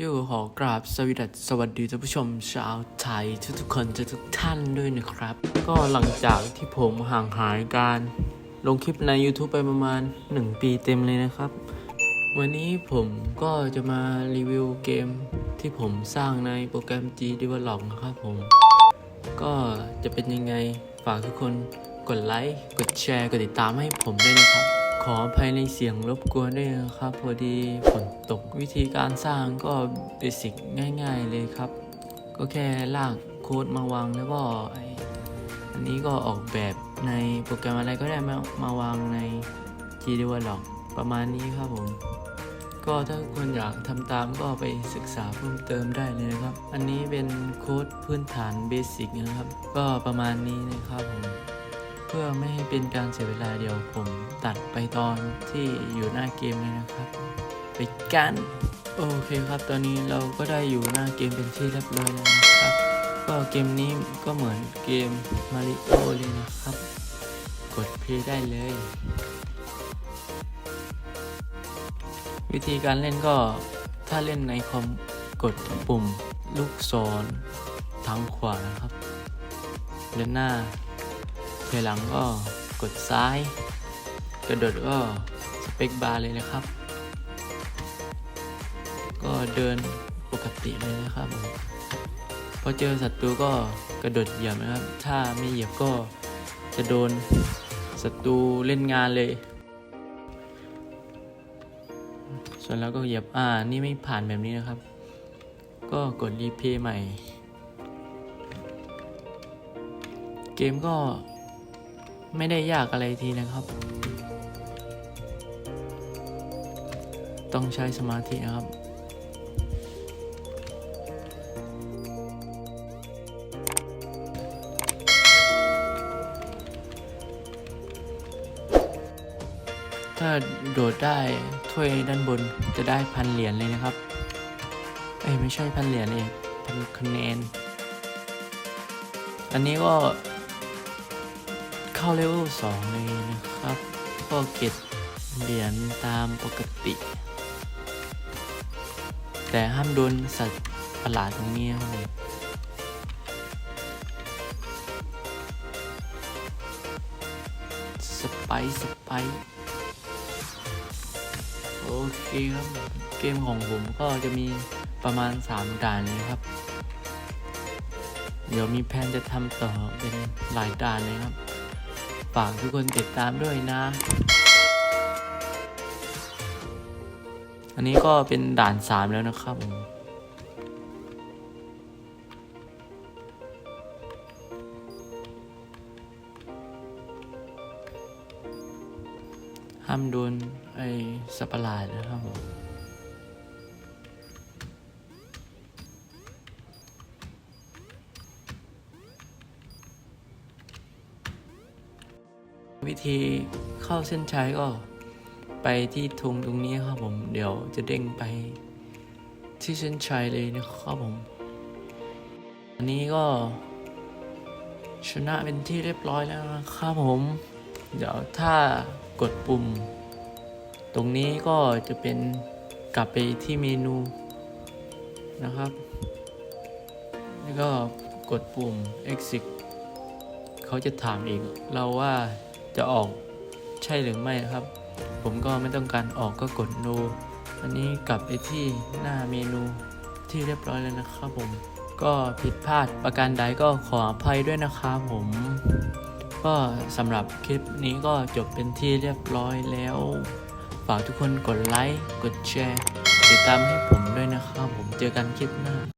ย่ขอกราบสวสดีสวัสดีท่านผู้ชมชาวไทยทุกๆคนทุกท่านด้วยนะครับ ก็หลังจากที่ผมห่างหายการ ลงคลิปใน YouTube ไปประมาณ 1 ปีเต็มเลยนะครับ วันนี้ผมก็จะมารีวิวเกมที่ผมสร้างในโปรแกรม G Develop นะครับผม ก็จะเป็นยังไงฝากทุกคนกดไลค์ กดแชร์ กดติดตามให้ผมด้วยนะครับ ขออภัยในเสียงรบกวนด้วยนะครับ พอดีฝนตกวิธีการสร้างก็เบสิกง่าย ๆเลยครับ ก็แค่ลากโค้ดมาวางแล้วก็อันนี้ก็ออกแบบในโปรแกรมอะไรก็ได้มามาวางใน G Develop ประมาณนี้ครับผม ก็ถ้าคนอยากทำตามก็ไปศึกษาเพิ่มเติมได้เลยนะครับ อันนี้เป็นโค้ดพื้นฐานเบสิกนะครับ ก็ประมาณนี้นะครับผม พื่อไม่ให้เป็นการเสียเวลาเดียวผมตัดไปตอนที่อยู่หน้าเกมเลยนะครับ ไปกัน โอเคครับ ตอนนี้เราก็ได้อยู่หน้าเกมเป็นที่เรียบร้อยแล้วนะครับ ก็เกมนี้ก็เหมือนเกมมาริโอเลยนะครับ กดเพลย์ได้เลย วิธีการเล่นก็ถ้าเล่นในคอมกดปุ่มลูกศรทางขวานะครับเดินหน้า ถอยหลังก็กดซ้าย กระโดดก็สเปคบาร์เลยนะครับ ก็เดินปกติเลยนะครับพอเจอศัตรูก็กระโดดเหยียบนะครับ ถ้าไม่เหยียบก็จะโดนศัตรูเล่นงานเลย ส่วนแล้วก็เหยียบอ่านี่ไม่ผ่านแบบนี้นะครับ ก็กดรีเพย์ใหม่ เกมก็ ไม่ได้ยากอะไรทีนะครับ ต้องใช้สมาธินะครับ ถ้าโดดได้ถ้วยด้านบนจะได้พันเหรียญเลยนะครับ เอ้ยไม่ใช่พันเหรียญเองพันคะแนน อันนี้ก็ เข้าเลเวลสองเลยนะครับ ก็เก็บเหรียญตามปกติ แต่ห้ามโดนสัตว์ประหลาดตรงนี้ครับสไปซ์สไปซ์โอเคครับ เกมของผมก็จะมีประมาณ 3 ด่านเลยครับ เดี๋ยวมีแผนจะทำต่อเป็นหลายด่านเลยครับ ฝากทุกคนติดตามด้วยนะ อันนี้ก็เป็นด่าน3แล้วนะครับผมห้ามโดนไอ้สัตว์ปหลาดนะครับผม วิธีเข้าเส้นชัยก็ไปที่ธงตรงนี้ครับผม เดี๋ยวจะเด้งไปที่เส้นชัยเลยนะครับผม อันนี้ก็ชนะเป็นที่เรียบร้อยแล้วนะครับผม เดี๋ยวถ้ากดปุ่ม ตรงนี้ก็จะเป็นกลับไปที่เมนูนะครับ แล้วก็กดปุ่ม exit เขาจะถามอีกเราว่า จะออกใช่หรือไม่ครับ ผมก็ไม่ต้องการออกก็กด no อันนี้กลับไปที่หน้าเมนูที่เรียบร้อยแล้วนะครับผม ก็ผิดพลาดประการใดก็ขออภัยด้วยนะครับผม ก็สำหรับคลิปนี้ก็จบเป็นที่เรียบร้อยแล้วฝากทุกคนกดไลค์ กดแชร์ ติดตามให้ผมด้วยนะครับผมเจอกันคลิปหน้า